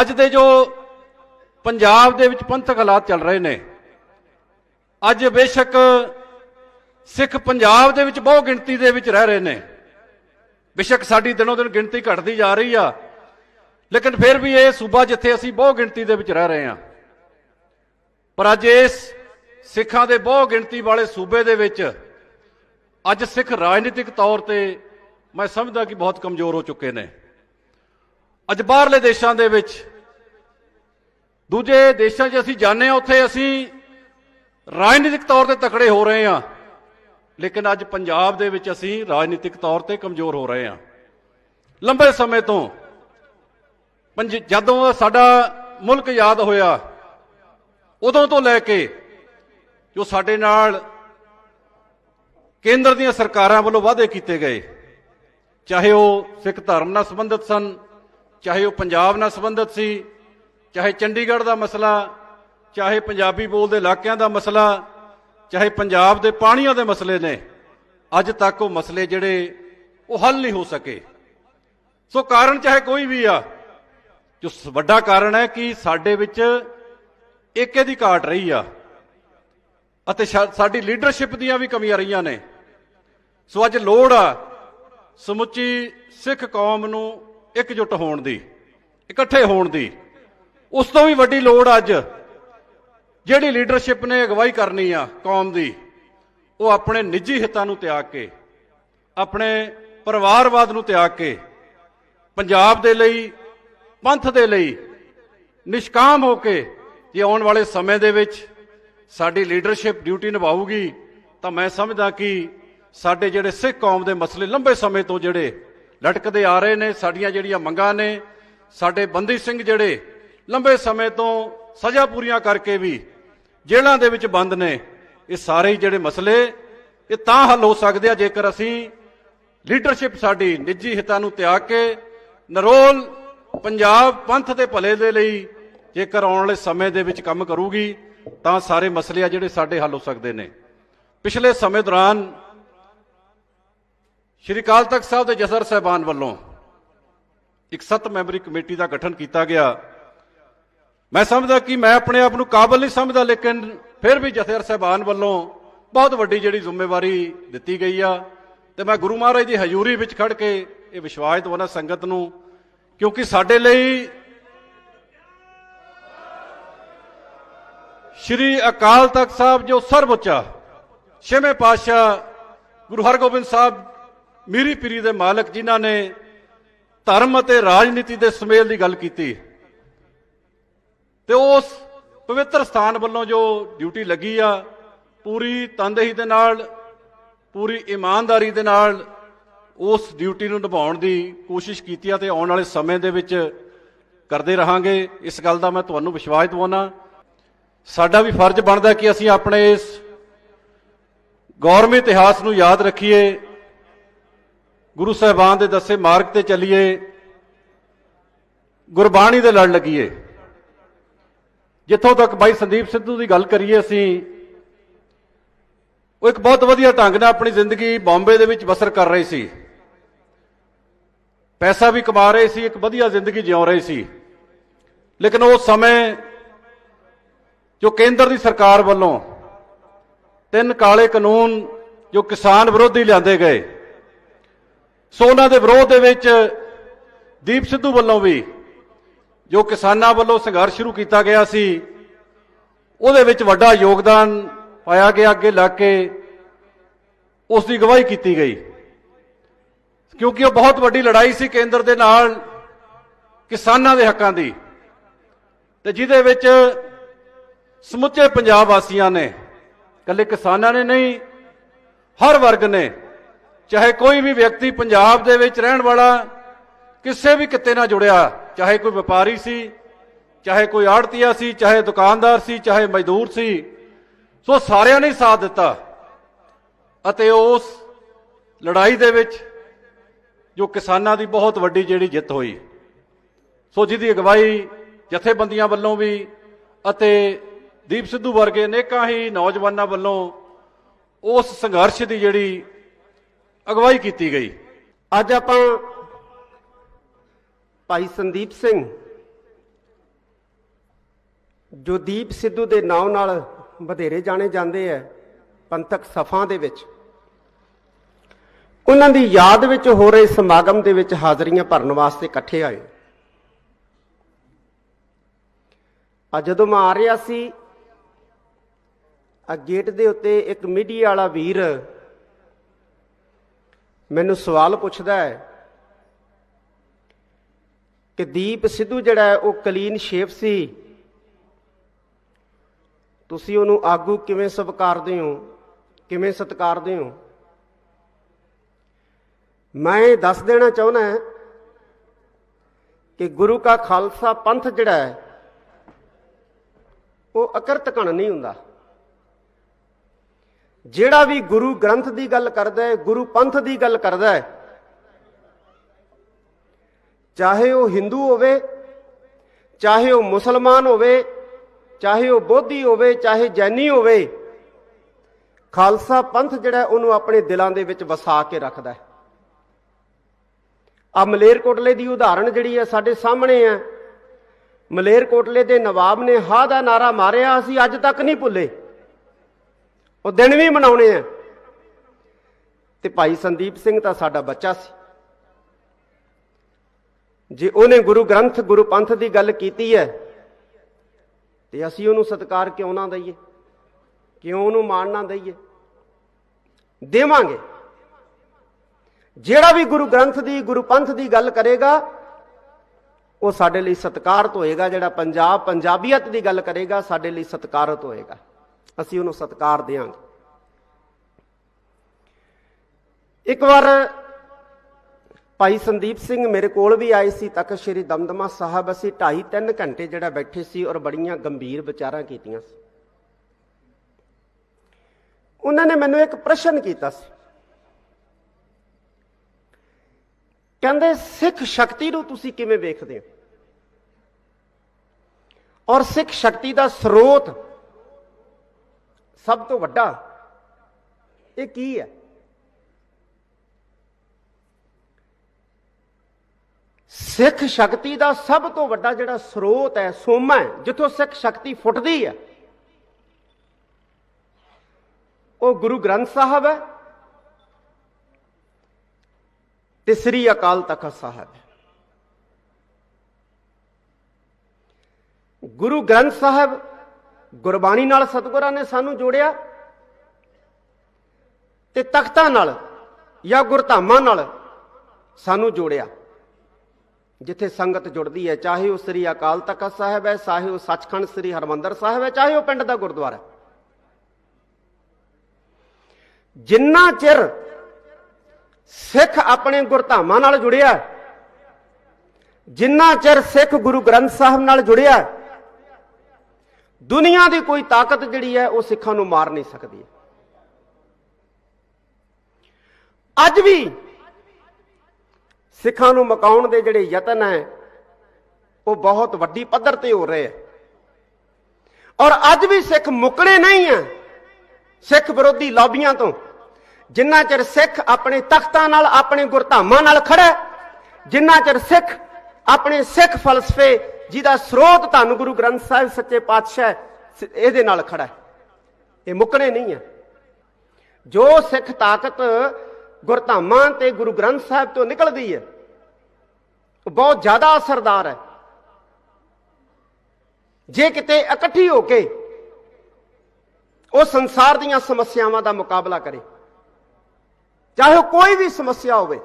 ਅੱਜ ਦੇ ਜੋ ਪੰਜਾਬ ਦੇ ਵਿੱਚ ਪੰਥਕ ਹਾਲਾਤ ਚੱਲ ਰਹੇ ਨੇ, ਅੱਜ ਬੇਸ਼ੱਕ ਸਿੱਖ ਪੰਜਾਬ ਦੇ ਵਿੱਚ ਬਹੁ ਗਿਣਤੀ ਦੇ ਵਿੱਚ ਰਹਿ ਰਹੇ ਨੇ। ਬੇਸ਼ੱਕ ਸਾਡੀ ਦਿਨੋਂ ਦਿਨ ਗਿਣਤੀ ਘਟਦੀ ਜਾ ਰਹੀ ਆ, ਲੇਕਿਨ ਫਿਰ ਵੀ ਇਹ ਸੂਬਾ ਜਿੱਥੇ ਅਸੀਂ ਬਹੁ ਗਿਣਤੀ ਦੇ ਵਿੱਚ ਰਹਿ ਰਹੇ ਹਾਂ, ਪਰ ਅੱਜ ਇਸ ਸਿੱਖਾਂ ਦੇ ਬਹੁ ਗਿਣਤੀ ਵਾਲੇ ਸੂਬੇ ਦੇ ਵਿੱਚ ਅੱਜ ਸਿੱਖ ਰਾਜਨੀਤਿਕ ਤੌਰ ਤੇ ਮੈਂ ਸਮਝਦਾ ਕਿ ਬਹੁਤ ਕਮਜ਼ੋਰ ਹੋ ਚੁੱਕੇ ਨੇ। ਅੱਜ ਬਾਹਰਲੇ ਦੇਸ਼ਾਂ ਦੇ ਵਿੱਚ, ਦੂਜੇ ਦੇਸ਼ਾਂ 'ਚ ਅਸੀਂ ਜਾਂਦੇ ਹਾਂ, ਉੱਥੇ ਅਸੀਂ ਰਾਜਨੀਤਿਕ ਤੌਰ ਤੇ ਤਕੜੇ ਹੋ ਰਹੇ ਹਾਂ, ਲੇਕਿਨ ਅੱਜ ਪੰਜਾਬ ਦੇ ਵਿੱਚ ਅਸੀਂ ਰਾਜਨੀਤਿਕ ਤੌਰ ਤੇ ਕਮਜ਼ੋਰ ਹੋ ਰਹੇ ਹਾਂ। ਲੰਬੇ ਸਮੇਂ ਤੋਂ ਪੰਜ, ਜਦੋਂ ਸਾਡਾ ਮੁਲਕ ਯਾਦ ਹੋਇਆ, ਉਦੋਂ ਤੋਂ ਲੈ ਕੇ ਜੋ ਸਾਡੇ ਨਾਲ ਕੇਂਦਰ ਦੀਆਂ ਸਰਕਾਰਾਂ ਵੱਲੋਂ ਵਾਅਦੇ ਕੀਤੇ ਗਏ, ਚਾਹੇ ਉਹ ਸਿੱਖ ਧਰਮ ਨਾਲ ਸੰਬੰਧਿਤ ਸਨ ਚਾਹੇ ਉਹ ਪੰਜਾਬ ਨਾਲ ਸੰਬੰਧਿਤ ਸੀ, ਚਾਹੇ ਚੰਡੀਗੜ੍ਹ ਦਾ ਮਸਲਾ, ਚਾਹੇ ਪੰਜਾਬੀ ਬੋਲਦੇ ਇਲਾਕਿਆਂ ਦਾ ਮਸਲਾ, ਚਾਹੇ ਪੰਜਾਬ ਦੇ ਪਾਣੀਆਂ ਦੇ ਮਸਲੇ ਨੇ, ਅੱਜ ਤੱਕ ਉਹ ਮਸਲੇ ਜਿਹੜੇ ਉਹ ਹੱਲ ਨਹੀਂ ਹੋ ਸਕੇ। ਸੋ ਕਾਰਨ ਚਾਹੇ ਕੋਈ ਵੀ ਆ, ਜੋ ਵੱਡਾ ਕਾਰਨ ਹੈ ਕਿ ਸਾਡੇ ਵਿੱਚ ਏਕੇ ਦੀ ਘਾਟ ਰਹੀ ਆ ਅਤੇ ਸਾਡੀ ਲੀਡਰਸ਼ਿਪ ਦੀਆਂ ਵੀ ਕਮੀਆਂ ਰਹੀਆਂ ਨੇ। ਸੋ ਅੱਜ ਲੋੜ ਆ ਸਮੁੱਚੀ ਸਿੱਖ ਕੌਮ ਨੂੰ ਇਕਜੁੱਟ ਹੋਣ ਦੀ, ਇਕੱਠੇ ਹੋਣ ਦੀ। ਉਸ ਤੋਂ ਵੀ ਵੱਡੀ ਲੋੜ ਅੱਜ, ਜਿਹੜੀ ਲੀਡਰਸ਼ਿਪ ਨੇ ਅਗਵਾਈ ਕਰਨੀ ਆ ਕੌਮ ਦੀ, ਉਹ ਆਪਣੇ ਨਿੱਜੀ ਹਿੱਤਾਂ ਨੂੰ ਤਿਆਗ ਕੇ, ਆਪਣੇ ਪਰਿਵਾਰਵਾਦ ਨੂੰ ਤਿਆਗ ਕੇ, ਪੰਜਾਬ ਦੇ ਲਈ, ਪੰਥ ਦੇ ਲਈ ਨਿਸ਼ਕਾਮ ਹੋ ਕੇ ਜੇ ਆਉਣ ਵਾਲੇ ਸਮੇਂ ਦੇ ਵਿੱਚ ਸਾਡੀ ਲੀਡਰਸ਼ਿਪ ਡਿਊਟੀ ਨਿਭਾਊਗੀ, ਤਾਂ ਮੈਂ ਸਮਝਦਾ ਕਿ ਸਾਡੇ ਜਿਹੜੇ ਸਿੱਖ ਕੌਮ ਦੇ ਮਸਲੇ ਲੰਬੇ ਸਮੇਂ ਤੋਂ ਜਿਹੜੇ ਲਟਕਦੇ ਆ ਰਹੇ ਨੇ, ਸਾਡੀਆਂ ਜਿਹੜੀਆਂ ਮੰਗਾਂ ਨੇ, ਸਾਡੇ ਬੰਦੀ ਸਿੰਘ ਜਿਹੜੇ ਲੰਬੇ ਸਮੇਂ ਤੋਂ ਸਜ਼ਾ ਪੂਰੀਆਂ ਕਰਕੇ ਵੀ ਜੇਲ੍ਹਾਂ ਦੇ ਵਿੱਚ ਬੰਦ ਨੇ, ਇਹ ਸਾਰੇ ਜਿਹੜੇ ਮਸਲੇ, ਇਹ ਤਾਂ ਹੱਲ ਹੋ ਸਕਦੇ ਆ ਜੇਕਰ ਅਸੀਂ ਲੀਡਰਸ਼ਿਪ ਸਾਡੀ ਨਿੱਜੀ ਹਿੱਤਾਂ ਨੂੰ ਤਿਆਗ ਕੇ ਨਰੋਲ ਪੰਜਾਬ ਪੰਥ ਦੇ ਭਲੇ ਦੇ ਲਈ ਜੇਕਰ ਆਉਣ ਵਾਲੇ ਸਮੇਂ ਦੇ ਵਿੱਚ ਕੰਮ ਕਰੂਗੀ, ਤਾਂ ਸਾਰੇ ਮਸਲੇ ਆ ਜਿਹੜੇ ਸਾਡੇ ਹੱਲ ਹੋ ਸਕਦੇ ਨੇ। ਪਿਛਲੇ ਸਮੇਂ ਦੌਰਾਨ ਸ਼੍ਰੀ ਅਕਾਲ ਤਖਤ ਸਾਹਿਬ ਦੇ ਜਸਰ ਸਾਹਿਬਾਨ ਵੱਲੋਂ ਇੱਕ ਸੱਤ ਮੈਂਬਰੀ ਕਮੇਟੀ ਦਾ ਗਠਨ ਕੀਤਾ ਗਿਆ। ਮੈਂ ਸਮਝਦਾ ਕਿ ਮੈਂ ਆਪਣੇ ਆਪ ਨੂੰ ਕਾਬਲ ਨਹੀਂ ਸਮਝਦਾ, ਲੇਕਿਨ ਫਿਰ ਵੀ ਜਥੇਰ ਸਾਹਿਬਾਨ ਵੱਲੋਂ ਬਹੁਤ ਵੱਡੀ ਜਿਹੜੀ ਜ਼ਿੰਮੇਵਾਰੀ ਦਿੱਤੀ ਗਈ ਆ ਤੇ ਮੈਂ ਗੁਰੂ ਮਹਾਰਾਜ ਦੀ ਹਜ਼ੂਰੀ ਵਿੱਚ ਖੜ ਕੇ ਇਹ ਵਿਸ਼ਵਾਸ ਦਵਾਨਾ ਸੰਗਤ ਨੂੰ, ਕਿਉਂਕਿ ਸਾਡੇ ਲਈ ਸ਼੍ਰੀ ਅਕਾਲ ਤਖਤ ਸਾਹਿਬ ਜੋ ਸਰਵਉੱਚ ਛੇਵੇਂ ਪਾਤਸ਼ਾਹ ਗੁਰੂ ਹਰਗੋਬਿੰਦ ਸਾਹਿਬ ਮੀਰੀ ਪੀਰੀ ਦੇ ਮਾਲਕ ਜਿਨ੍ਹਾਂ ਨੇ ਧਰਮ ਅਤੇ ਰਾਜਨੀਤੀ ਦੇ ਸੁਮੇਲ ਦੀ ਗੱਲ ਕੀਤੀ, ਤੇ ਉਸ ਪਵਿੱਤਰ ਸਥਾਨ ਵੱਲੋਂ ਜੋ ਡਿਊਟੀ ਲੱਗੀ ਆ, ਪੂਰੀ ਤਨਦੇਹੀ ਦੇ ਨਾਲ, ਪੂਰੀ ਇਮਾਨਦਾਰੀ ਦੇ ਨਾਲ ਉਸ ਡਿਊਟੀ ਨੂੰ ਨਿਭਾਉਣ ਦੀ ਕੋਸ਼ਿਸ਼ ਕੀਤੀ ਆ ਤੇ ਆਉਣ ਵਾਲੇ ਸਮੇਂ ਦੇ ਵਿੱਚ ਕਰਦੇ ਰਹਾਂਗੇ। ਇਸ ਗੱਲ ਦਾ ਮੈਂ ਤੁਹਾਨੂੰ ਵਿਸ਼ਵਾਸ ਦਿਵਾਉਣਾ ਸਾਡਾ ਵੀ ਫਰਜ਼ ਬਣਦਾ ਕਿ ਅਸੀਂ ਆਪਣੇ ਇਸ ਗੌਰਵ ਇਤਿਹਾਸ ਨੂੰ ਯਾਦ ਰੱਖੀਏ। ਗੁਰੂ ਸਾਹਿਬਾਨ ਦੇ ਦੱਸੇ ਮਾਰਗ ਤੇ ਚੱਲੀਏ, ਗੁਰਬਾਣੀ ਦੇ ਲੜ ਲੱਗੀਏ। ਜਿੱਥੋਂ ਤੱਕ ਬਾਈ ਸੰਦੀਪ ਸਿੱਧੂ ਦੀ ਗੱਲ ਕਰੀਏ ਅਸੀਂ, ਉਹ ਇੱਕ ਬਹੁਤ ਵਧੀਆ ਢੰਗ ਨਾਲ ਆਪਣੀ ਜ਼ਿੰਦਗੀ ਬੰਬੇ ਦੇ ਵਿੱਚ ਬਸਰ ਕਰ ਰਹੇ ਸੀ। ਪੈਸਾ ਵੀ ਕਮਾ ਰਹੇ ਸੀ, ਇੱਕ ਵਧੀਆ ਜ਼ਿੰਦਗੀ ਜਿਉ ਰਹੇ ਸੀ। ਲੇਕਿਨ ਉਸ ਸਮੇਂ ਜੋ ਕੇਂਦਰ ਦੀ ਸਰਕਾਰ ਵੱਲੋਂ ਤਿੰਨ ਕਾਲੇ ਕਾਨੂੰਨ ਜੋ ਕਿਸਾਨ ਵਿਰੋਧੀ ਲਿਆਂਦੇ ਗਏ ਸੋ ਉਹਨਾਂ ਦੇ ਵਿਰੋਧ ਦੇ ਵਿੱਚ ਦੀਪ ਸਿੱਧੂ ਵੱਲੋਂ ਵੀ ਜੋ ਕਿਸਾਨਾਂ ਵੱਲੋਂ ਸੰਘਰਸ਼ ਸ਼ੁਰੂ ਕੀਤਾ ਗਿਆ ਸੀ, ਉਹਦੇ ਵਿੱਚ ਵੱਡਾ ਯੋਗਦਾਨ ਪਾਇਆ ਗਿਆ ਅੱਗੇ ਲੱਗ ਕੇ, ਉਸ ਦੀ ਗਵਾਹੀ ਕੀਤੀ ਗਈ। ਕਿਉਂਕਿ ਉਹ ਬਹੁਤ ਵੱਡੀ ਲੜਾਈ ਸੀ ਕੇਂਦਰ ਦੇ ਨਾਲ ਕਿਸਾਨਾਂ ਦੇ ਹੱਕਾਂ ਦੀ ਤੇ ਜਿਹਦੇ ਵਿੱਚ ਸਮੁੱਚੇ ਪੰਜਾਬ ਵਾਸੀਆਂ ਨੇ ਕੱਲੇ ਕਿਸਾਨਾਂ ਨੇ ਨਹੀਂ, ਹਰ ਵਰਗ ਨੇ ਚਾਹੇ ਕੋਈ ਵੀ ਵਿਅਕਤੀ ਪੰਜਾਬ ਦੇ ਵਿੱਚ ਰਹਿਣ ਵਾਲਾ, ਕਿਸੇ ਵੀ ਕਿੱਤੇ ਨਾਲ ਜੁੜਿਆ, ਚਾਹੇ ਕੋਈ ਵਪਾਰੀ ਸੀ, ਚਾਹੇ ਕੋਈ ਆੜਤੀਆ ਸੀ, ਚਾਹੇ ਦੁਕਾਨਦਾਰ ਸੀ, ਚਾਹੇ ਮਜ਼ਦੂਰ ਸੀ, ਸੋ ਸਾਰਿਆਂ ਨੇ ਸਾਥ ਦਿੱਤਾ। ਅਤੇ ਉਸ ਲੜਾਈ ਦੇ ਵਿੱਚ ਜੋ ਕਿਸਾਨਾਂ ਦੀ ਬਹੁਤ ਵੱਡੀ ਜਿਹੜੀ ਜਿੱਤ ਹੋਈ, ਸੋ ਜਿਹਦੀ ਅਗਵਾਈ ਜਥੇਬੰਦੀਆਂ ਵੱਲੋਂ ਵੀ ਅਤੇ ਦੀਪ ਸਿੱਧੂ ਵਰਗੇ ਅਨੇਕਾਂ ਹੀ ਨੌਜਵਾਨਾਂ ਵੱਲੋਂ ਉਸ ਸੰਘਰਸ਼ ਦੀ ਜਿਹੜੀ ਅਗਵਾਈ ਕੀਤੀ ਗਈ। ਅੱਜ ਆਪਾਂ ਭਾਈ ਸੰਦੀਪ ਸਿੰਘ ਜੋ ਦੀਪ ਸਿੱਧੂ ਦੇ ਨਾਮ ਨਾਲ ਵਧੇਰੇ ਜਾਣੇ ਜਾਂਦੇ ਐ ਪੰਥਕ ਸਫਾਂ ਦੇ ਵਿੱਚ। ਉਹਨਾਂ ਦੀ ਯਾਦ ਵਿੱਚ ਹੋ ਰਹੇ ਸਮਾਗਮ ਦੇ ਵਿੱਚ ਹਾਜ਼ਰੀਆਂ ਭਰਨ ਵਾਸਤੇ ਇਕੱਠੇ ਆਏ। ਆ ਜਦੋਂ ਮੈਂ ਆ ਰਿਹਾ ਸੀ, ਆ ਗੇਟ ਦੇ ਉੱਤੇ ਇੱਕ ਮੀਡੀਆ ਵਾਲਾ ਵੀਰ ਮੈਨੂੰ ਸਵਾਲ ਪੁੱਛਦਾ ਹੈ ਕਿ ਦੀਪ ਸਿੱਧੂ ਜਿਹੜਾ ਹੈ, ਉਹ ਕਲੀਨ ਸ਼ੇਪ ਸੀ? ਤੁਸੀਂ ਉਹਨੂੰ ਆਗੂ ਕਿਵੇਂ ਸਵੀਕਾਰਦੇ ਹੋ? ਕਿਵੇਂ ਸਤਿਕਾਰਦੇ ਹੋ? ਮੈਂ ਇਹ ਦੱਸ ਦੇਣਾ ਚਾਹੁੰਦਾ ਕਿ ਗੁਰੂ ਕਾ ਖਾਲਸਾ ਪੰਥ ਜਿਹੜਾ ਹੈ, ਉਹ ਅਕਰਤ ਕਣ ਨਹੀਂ ਹੁੰਦਾ। ਜਿਹੜਾ ਵੀ ਗੁਰੂ ਗ੍ਰੰਥ ਦੀ ਗੱਲ ਕਰਦਾ ਹੈ, ਗੁਰੂ ਪੰਥ ਦੀ ਗੱਲ ਕਰਦਾ ਹੈ, ਚਾਹੇ ਉਹ ਹਿੰਦੂ ਹੋਵੇ, ਚਾਹੇ ਉਹ ਮੁਸਲਮਾਨ ਹੋਵੇ, ਚਾਹੇ ਉਹ ਬੋਧੀ ਹੋਵੇ, ਚਾਹੇ ਜੈਨੀ ਹੋਵੇ, ਖਾਲਸਾ ਪੰਥ ਜਿਹੜਾ ਉਹਨੂੰ ਆਪਣੇ ਦਿਲਾਂ ਦੇ ਵਿੱਚ ਵਸਾ ਕੇ ਰੱਖਦਾ ਹੈ। ਆ ਮਲੇਰਕੋਟਲੇ ਦੀ ਉਦਾਹਰਣ ਜਿਹੜੀ ਹੈ, ਸਾਡੇ ਸਾਹਮਣੇ ਹੈ। ਮਲੇਰਕੋਟਲੇ ਦੇ ਨਵਾਬ ਨੇ ਹਾਂ ਦਾ ਨਾਰਾ ਮਾਰਿਆ, ਅਸੀਂ ਅੱਜ ਤੱਕ ਨਹੀਂ ਭੁੱਲੇ। ਉਹ ਦਿਨ ਵੀ ਮਨਾਉਣੇ ਆ। ਤੇ ਭਾਈ ਸੰਦੀਪ ਸਿੰਘ ਤਾਂ ਸਾਡਾ ਬੱਚਾ ਸੀ। ਜੇ ਉਹਨੇ ਗੁਰੂ ਗ੍ਰੰਥ, ਗੁਰੂ ਪੰਥ ਦੀ ਗੱਲ ਕੀਤੀ ਹੈ, ਤੇ ਅਸੀਂ ਉਹਨੂੰ ਸਤਿਕਾਰ ਕਿਉਂ ਨਾ ਦਈਏ? ਕਿਉਂ ਉਹਨੂੰ ਮਾਣ ਨਾ ਦਈਏ? ਦੇਵਾਂਗੇ। ਜਿਹੜਾ ਵੀ ਗੁਰੂ ਗ੍ਰੰਥ ਦੀ, ਗੁਰੂ ਪੰਥ ਦੀ ਗੱਲ ਕਰੇਗਾ, ਉਹ ਸਾਡੇ ਲਈ ਸਤਿਕਾਰਤ ਹੋਏਗਾ। ਜਿਹੜਾ ਪੰਜਾਬ, ਪੰਜਾਬੀਅਤ ਦੀ ਗੱਲ ਕਰੇਗਾ, ਸਾਡੇ ਲਈ ਸਤਿਕਾਰਤ ਹੋਏਗਾ। ਅਸੀਂ ਉਹਨੂੰ ਸਤਿਕਾਰ ਦੇਵਾਂਗੇ ਇੱਕ ਵਾਰ ਭਾਈ ਸੰਦੀਪ ਸਿੰਘ ਮੇਰੇ ਕੋਲ ਵੀ ਆਏ ਸੀ ਤਖਤ ਸ੍ਰੀ ਦਮਦਮਾ ਸਾਹਿਬ ਅਸੀਂ 2.5 3 ਘੰਟੇ ਜਿਹੜਾ ਬੈਠੇ ਸੀ ਔਰ ਬੜੀਆਂ ਗੰਭੀਰ ਵਿਚਾਰਾਂ ਕੀਤੀਆਂ ਸੀ। ਉਹਨਾਂ ਨੇ ਮੈਨੂੰ ਇੱਕ ਪ੍ਰਸ਼ਨ ਕੀਤਾ ਸੀ। ਕਹਿੰਦੇ, ਸਿੱਖ ਸ਼ਕਤੀ ਨੂੰ ਤੁਸੀਂ ਕਿਵੇਂ ਵੇਖਦੇ ਹੋ? ਔਰ ਸਿੱਖ ਸ਼ਕਤੀ ਦਾ ਸਰੋਤ ਸਭ ਤੋਂ ਵੱਡਾ। ਇਹ ਕੀ ਹੈ? ਸਿੱਖ ਸ਼ਕਤੀ ਦਾ ਸਭ ਤੋਂ ਵੱਡਾ ਜਿਹੜਾ ਸਰੋਤ ਹੈ, ਸੋਮਾ ਹੈ, ਜਿੱਥੋਂ ਸਿੱਖ ਸ਼ਕਤੀ ਫੁੱਟਦੀ ਹੈ। ਉਹ ਗੁਰੂ ਗ੍ਰੰਥ ਸਾਹਿਬ ਹੈ ਤੇ ਸ੍ਰੀ ਅਕਾਲ ਤਖਤ ਸਾਹਿਬ ਹੈ। ਗੁਰੂ ਗ੍ਰੰਥ ਸਾਹਿਬ ਗੁਰਬਾਣੀ ਨਾਲ ਸਤਿਗੁਰਾਂ ਨੇ ਸਾਨੂੰ ਜੋੜਿਆ ਤੇ ਤਖਤਾਂ ਨਾਲ ਜਾਂ ਗੁਰਧਾਮਾਂ ਨਾਲ ਸਾਨੂੰ ਜੋੜਿਆ, ਜਿੱਥੇ ਸੰਗਤ ਜੁੜਦੀ ਹੈ, ਚਾਹੇ ਉਹ ਸ੍ਰੀ ਅਕਾਲ ਤਖਤ ਸਾਹਿਬ ਹੈ, ਚਾਹੇ ਉਹ ਸੱਚਖੰਡ ਸ੍ਰੀ ਹਰਮੰਦਰ ਸਾਹਿਬ ਹੈ, ਚਾਹੇ ਉਹ ਪਿੰਡ ਦਾ ਗੁਰਦੁਆਰਾ ਜਿੰਨਾ ਚਿਰ ਸਿੱਖ ਆਪਣੇ ਗੁਰਧਾਮਾਂ ਨਾਲ ਜੁੜਿਆ, ਜਿੰਨਾ ਚਿਰ ਸਿੱਖ ਗੁਰੂ ਗ੍ਰੰਥ ਸਾਹਿਬ ਨਾਲ ਜੁੜਿਆ ਦੁਨੀਆ ਦੀ ਕੋਈ ਤਾਕਤ ਜਿਹੜੀ ਹੈ, ਉਹ ਸਿੱਖਾਂ ਨੂੰ ਮਾਰ ਨਹੀਂ ਸਕਦੀ। ਅੱਜ ਵੀ ਸਿੱਖਾਂ ਨੂੰ ਮਕਾਉਣ ਦੇ ਜਿਹੜੇ ਯਤਨ ਹੈ, ਉਹ ਬਹੁਤ ਵੱਡੀ ਪੱਧਰ ਤੇ ਹੋ ਰਹੇ ਹੈ। ਔਰ ਅੱਜ ਵੀ ਸਿੱਖ ਮੁਕਣੇ ਨਹੀਂ ਹੈ, ਸਿੱਖ ਵਿਰੋਧੀ ਲਾਬੀਆਂ ਤੋਂ। ਜਿੰਨਾ ਚਿਰ ਸਿੱਖ ਆਪਣੇ ਤਖਤਾਂ ਨਾਲ, ਆਪਣੇ ਗੁਰਧਾਮਾਂ ਨਾਲ ਖੜਾ ਜਿੰਨਾ ਚਿਰ ਸਿੱਖ ਆਪਣੇ ਸਿੱਖ ਫਲਸਫੇ ਜਿਹਦਾ ਸਰੋਤ ਧੰਨ ਗੁਰੂ ਗ੍ਰੰਥ ਸਾਹਿਬ ਸੱਚੇ ਪਾਤਸ਼ਾਹ ਇਹਦੇ ਨਾਲ ਖੜਾ ਹੈ। ਇਹ ਮੁੱਕਣੇ ਨਹੀਂ ਹੈ। ਜੋ ਸਿੱਖ ਤਾਕਤ ਗੁਰਧਾਮਾਂ ਤੇ ਗੁਰੂ ਗ੍ਰੰਥ ਸਾਹਿਬ ਤੋਂ ਨਿਕਲਦੀ ਹੈ, ਉਹ ਬਹੁਤ ਜ਼ਿਆਦਾ ਅਸਰਦਾਰ ਹੈ। ਜੇ ਕਿਤੇ ਇਕੱਠੀ ਹੋ ਕੇ ਉਹ ਸੰਸਾਰ ਦੀਆਂ ਸਮੱਸਿਆਵਾਂ ਦਾ ਮੁਕਾਬਲਾ ਕਰੇ, ਚਾਹੇ ਉਹ ਕੋਈ ਵੀ ਸਮੱਸਿਆ ਹੋਵੇ,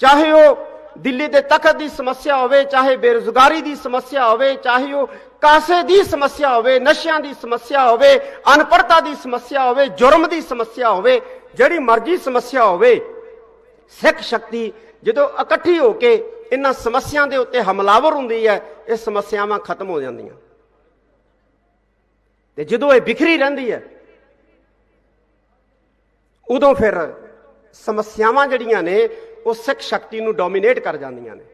ਚਾਹੇ ਉਹ ਦਿੱਲੀ ਦੇ ਤਖਤ ਦੀ ਸਮੱਸਿਆ ਹੋਵੇ, ਚਾਹੇ ਬੇਰੁਜ਼ਗਾਰੀ ਦੀ ਸਮੱਸਿਆ ਹੋਵੇ, ਚਾਹੇ ਉਹ ਕਾਸੇ ਦੀ ਸਮੱਸਿਆ ਹੋਵੇ, ਨਸ਼ਿਆਂ ਦੀ ਸਮੱਸਿਆ ਹੋਵੇ ਅਨਪੜਤਾ ਦੀ ਸਮੱਸਿਆ ਹੋਵੇ, ਜੁਰਮ ਦੀ ਸਮੱਸਿਆ ਹੋਵੇ, ਜਿਹੜੀ ਮਰਜ਼ੀ ਸਮੱਸਿਆ ਹੋਵੇ, ਸਿੱਖ ਸ਼ਕਤੀ ਜਦੋਂ ਇਕੱਠੀ ਹੋ ਕੇ ਇਹਨਾਂ ਸਮੱਸਿਆ ਦੇ ਉੱਤੇ ਹਮਲਾਵਰ ਹੁੰਦੀ ਹੈ, ਇਹ ਸਮੱਸਿਆਵਾਂ ਖਤਮ ਹੋ ਜਾਂਦੀਆਂ। ਤੇ ਜਦੋਂ ਇਹ ਬਿਖਰੀ ਰਹਿੰਦੀ ਹੈ, ਉਦੋਂ ਫਿਰ ਸਮੱਸਿਆਵਾਂ ਜਿਹੜੀਆਂ ਨੇ ਉਹ ਸਿੱਖ ਸ਼ਕਤੀ ਨੂੰ ਡੋਮੀਨੇਟ ਕਰ ਜਾਂਦੀਆਂ ਨੇ।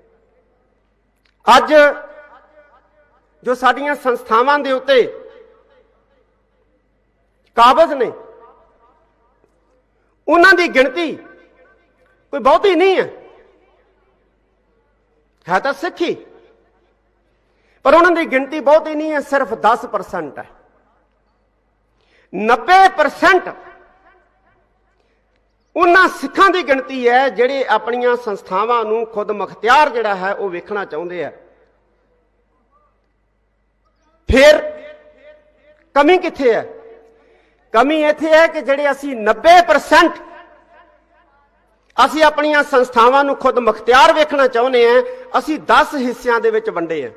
ਅੱਜ ਜੋ ਸਾਡੀਆਂ ਸੰਸਥਾਵਾਂ ਦੇ ਉੱਤੇ ਕਾਬਜ਼ ਨੇ, ਉਹਨਾਂ ਦੀ ਗਿਣਤੀ ਕੋਈ ਬਹੁਤੀ ਨਹੀਂ ਹੈ। ਹੈ ਤਾਂ ਸਿੱਖੀ, ਪਰ ਉਹਨਾਂ ਦੀ ਗਿਣਤੀ ਬਹੁਤੀ ਨਹੀਂ ਹੈ, ਸਿਰਫ 10% ਹੈ। 90% ਉਹਨਾਂ ਸਿੱਖਾਂ ਦੀ ਗਿਣਤੀ ਹੈ ਜਿਹੜੇ ਆਪਣੀਆਂ ਸੰਸਥਾਵਾਂ ਨੂੰ ਖੁਦ ਮੁਖਤਿਆਰ ਜਿਹੜਾ ਹੈ ਉਹ ਵੇਖਣਾ ਚਾਹੁੰਦੇ ਆ। ਫਿਰ ਕਮੀ ਕਿੱਥੇ ਹੈ? ਕਮੀ ਇੱਥੇ ਹੈ ਕਿ ਜਿਹੜੇ ਅਸੀਂ 90% ਅਸੀਂ ਆਪਣੀਆਂ ਸੰਸਥਾਵਾਂ ਨੂੰ ਖੁਦ ਮੁਖਤਿਆਰ ਵੇਖਣਾ ਚਾਹੁੰਦੇ ਆ, ਅਸੀਂ 10 ਹਿੱਸਿਆਂ ਦੇ ਵਿੱਚ ਵੰਡੇ ਆ।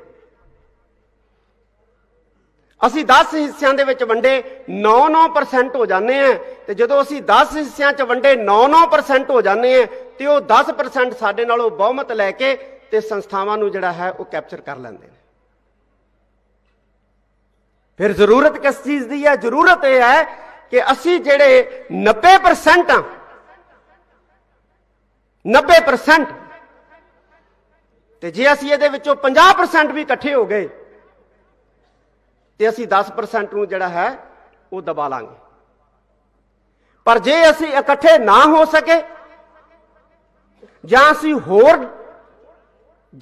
ਅਸੀਂ 10 ਹਿੱਸਿਆਂ ਦੇ ਵਿੱਚ ਵੰਡੇ 9-9% ਹੋ ਜਾਂਦੇ ਆ ਤੇ ਜਦੋਂ ਅਸੀਂ 10 ਹਿੱਸਿਆਂ 'ਚ ਵੰਡੇ 9-9% ਹੋ ਜਾਂਦੇ ਆ ਤੇ ਉਹ 10% ਸਾਡੇ ਨਾਲੋਂ ਬਹੁਮਤ ਲੈ ਕੇ ਤੇ ਸੰਸਥਾਵਾਂ ਨੂੰ ਜਿਹੜਾ ਹੈ ਉਹ ਕੈਪਚਰ ਕਰ ਲੈਂਦੇ ਨੇ। ਫਿਰ ਜ਼ਰੂਰਤ ਕਿਸ ਚੀਜ਼ ਦੀ ਹੈ? ਜ਼ਰੂਰਤ ਇਹ ਹੈ ਕਿ ਅਸੀਂ ਜਿਹੜੇ 90% ਆ 90% ਤੇ ਜੇ ਅਸੀਂ ਇਹਦੇ ਵਿੱਚੋਂ 50% ਵੀ ਇਕੱਠੇ ਹੋ ਗਏ ਤੇ ਅਸੀਂ 10% ਨੂੰ ਜਿਹੜਾ ਹੈ, ਉਹ ਦਬਾ ਲਾਂਗੇ। ਪਰ ਜੇ ਅਸੀਂ ਇਕੱਠੇ ਨਾ ਹੋ ਸਕੇ, ਜਾਂ ਅਸੀਂ ਹੋਰ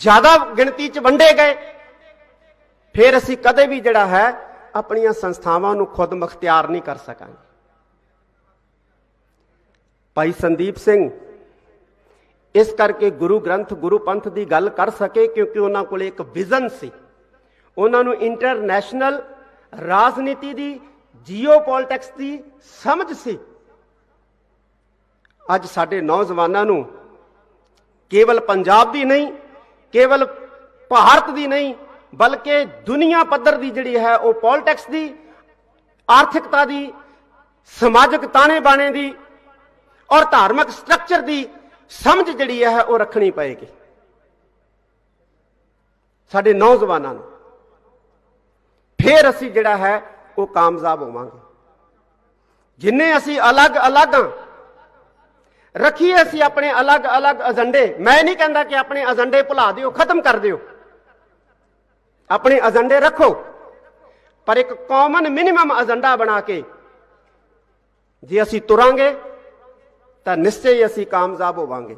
ਜ਼ਿਆਦਾ ਗਿਣਤੀ 'ਚ ਵੰਡੇ ਗਏ, ਫਿਰ ਅਸੀਂ ਕਦੇ ਵੀ ਜਿਹੜਾ ਹੈ, ਆਪਣੀਆਂ ਸੰਸਥਾਵਾਂ ਨੂੰ ਖੁਦ ਮੁਖਤਿਆਰ ਨਹੀਂ ਕਰ ਸਕਾਂਗੇ। ਭਾਈ ਸੰਦੀਪ ਸਿੰਘ ਇਸ ਕਰਕੇ ਗੁਰੂ ਗ੍ਰੰਥ, ਗੁਰੂ ਪੰਥ ਦੀ ਗੱਲ ਕਰ ਸਕੇ, ਕਿਉਂਕਿ ਉਹਨਾਂ ਕੋਲ ਇੱਕ ਵਿਜ਼ਨ ਸੀ। ਉਹਨਾਂ ਨੂੰ ਇੰਟਰਨੈਸ਼ਨਲ ਰਾਜਨੀਤੀ ਦੀ ਜੀਓਪੋਲਿਟਿਕਸ ਦੀ ਸਮਝ ਸੀ। ਅੱਜ ਸਾਡੇ ਨੌਜਵਾਨਾਂ ਨੂੰ ਕੇਵਲ ਪੰਜਾਬ ਦੀ ਨਹੀਂ, ਕੇਵਲ ਭਾਰਤ ਦੀ ਨਹੀਂ, ਬਲਕਿ ਦੁਨੀਆ ਪੱਧਰ ਦੀ ਜਿਹੜੀ ਹੈ ਉਹ ਪੋਲਿਟਿਕਸ ਦੀ, ਆਰਥਿਕਤਾ ਦੀ, ਸਮਾਜਿਕ ਤਾਣੇ ਬਾਣੇ ਦੀ ਔਰ ਧਾਰਮਿਕ ਸਟਰਕਚਰ ਦੀ ਸਮਝ ਜਿਹੜੀ ਹੈ ਉਹ ਰੱਖਣੀ ਪਏਗੀ। ਸਾਡੇ ਨੌਜਵਾਨਾਂ ਨੂੰ ਫਿਰ ਅਸੀਂ ਜਿਹੜਾ ਹੈ, ਉਹ ਕਾਮਯਾਬ ਹੋਵਾਂਗੇ। ਜਿੰਨੇ ਅਸੀਂ ਅਲੱਗ-ਅਲੱਗ ਹਾਂ ਰੱਖੀਏ ਅਸੀਂ ਆਪਣੇ ਅਲੱਗ-ਅਲੱਗ ਏਜੰਡੇ। ਮੈਂ ਨਹੀਂ ਕਹਿੰਦਾ ਕਿ ਆਪਣੇ ਏਜੰਡੇ ਭੁਲਾ ਦਿਓ, ਖਤਮ ਕਰ ਦਿਓ। ਆਪਣੇ ਏਜੰਡੇ ਰੱਖੋ। ਪਰ ਇੱਕ ਕਾਮਨ ਮਿਨੀਮਮ ਏਜੰਡਾ ਬਣਾ ਕੇ, ਜੇ ਅਸੀਂ ਤੁਰਾਂਗੇ, ਤਾਂ ਨਿਸ਼ਚੈ ਹੀ ਅਸੀਂ ਕਾਮਯਾਬ ਹੋਵਾਂਗੇ।